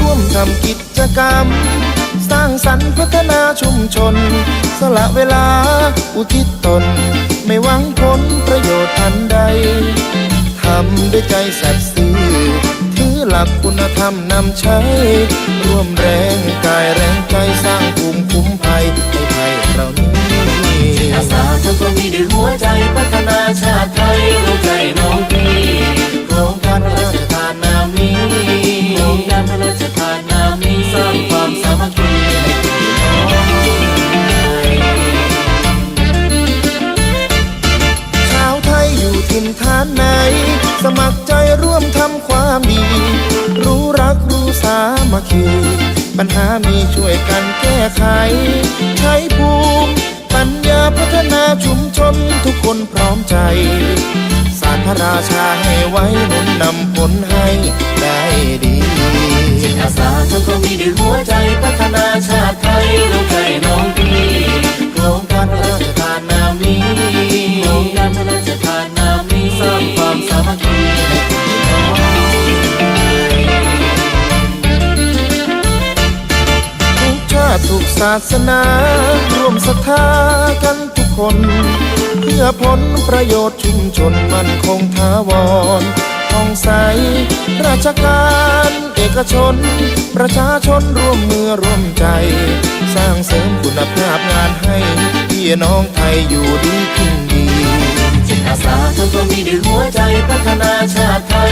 ร่วมทำกิจกรรม สร้างสรรค์พัฒนาชุมชน สละเวลาอุทิศตน ไม่หวังผลประโยชน์ทันใดทำด้วยใจสัตย์ซื่อถือหลักคุณธรรมนำใช้ ร่วมแรงกายแรงใจสร้างภูมิคุ้มภัย ถิ่นฐานไหน สมัครใจร่วมทำความดี รู้รักรู้สามัคคีปัญหามีช่วยกันแก้ไข ใช้ภูมิปัญญาพัฒนาชุมชนทุกคนพร้อมใจ สารพระราชาให้ไว้หนุนนำผลให้ได้ดีจิตอาสาทำความดีด้วยหัวใจพัฒนาชาติไทย ศาสนาร่วมศรัทธากันทุกคน เพื่อผลประโยชน์ชุมชนมันคงถาวรท่องใส ราชการเอกชน ประชาชนร่วมมือร่วมใจ สร้างเสริมคุณภาพงานให้พี่น้องไทยอยู่ดีขึ้นดีจิตอาสาทำควมีด้วยหัวใจพัฒนาชาติไทย